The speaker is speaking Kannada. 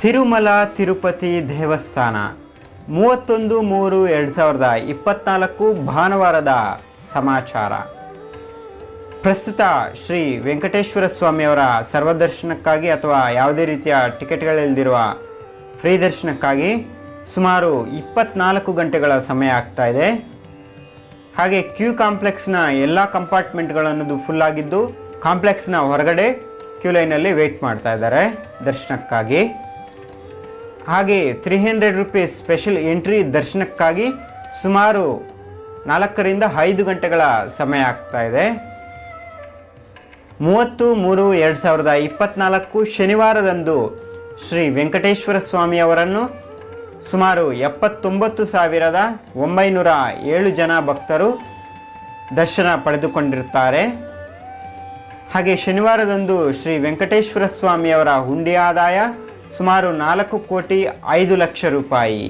ತಿರುಮಲ ತಿರುಪತಿ ದೇವಸ್ಥಾನ, ಮೂವತ್ತೊಂದು ಮೂರು ಎರಡು ಸಾವಿರದ ಇಪ್ಪತ್ನಾಲ್ಕು ಭಾನುವಾರದ ಸಮಾಚಾರ. ಪ್ರಸ್ತುತ ಶ್ರೀ ವೆಂಕಟೇಶ್ವರ ಸ್ವಾಮಿಯವರ ಸರ್ವದರ್ಶನಕ್ಕಾಗಿ ಅಥವಾ ಯಾವುದೇ ರೀತಿಯ ಟಿಕೆಟ್ಗಳಿಲ್ದಿರುವ ಫ್ರೀ ದರ್ಶನಕ್ಕಾಗಿ ಸುಮಾರು ಇಪ್ಪತ್ನಾಲ್ಕು ಗಂಟೆಗಳ ಸಮಯ ಆಗ್ತಾ ಇದೆ. ಹಾಗೆ ಕ್ಯೂ ಕಾಂಪ್ಲೆಕ್ಸ್ನ ಎಲ್ಲ ಕಂಪಾರ್ಟ್ಮೆಂಟ್ಗಳನ್ನದು ಫುಲ್ ಆಗಿದ್ದು, ಕಾಂಪ್ಲೆಕ್ಸ್ನ ಹೊರಗಡೆ ಕ್ಯೂ ಲೈನಲ್ಲಿ ವೆಯ್ಟ್ ಮಾಡ್ತಾ ಇದ್ದಾರೆ ದರ್ಶನಕ್ಕಾಗಿ. ಹಾಗೆ three hundred rupees special entry ದರ್ಶನಕ್ಕಾಗಿ ಸುಮಾರು ನಾಲ್ಕರಿಂದ ಐದು ಗಂಟೆಗಳ ಸಮಯ ಆಗ್ತಾ ಇದೆ. ಮೂವತ್ತು ಮೂರು ಎರಡು ಸಾವಿರದ ಇಪ್ಪತ್ನಾಲ್ಕು ಶನಿವಾರದಂದು ಶ್ರೀ ವೆಂಕಟೇಶ್ವರ ಸ್ವಾಮಿಯವರನ್ನು ಸುಮಾರು ಎಪ್ಪತ್ತೊಂಬತ್ತು ಸಾವಿರದ ಒಂಬೈನೂರ ಏಳು ಜನ ಭಕ್ತರು ದರ್ಶನ ಪಡೆದುಕೊಂಡಿರುತ್ತಾರೆ. ಹಾಗೆ ಶನಿವಾರದಂದು ಶ್ರೀ ವೆಂಕಟೇಶ್ವರ ಸ್ವಾಮಿಯವರ ಹುಂಡಿ ಆದಾಯ ಸುಮಾರು ನಾಲ್ಕು ಕೋಟಿ ಐದು ಲಕ್ಷ ರೂಪಾಯಿ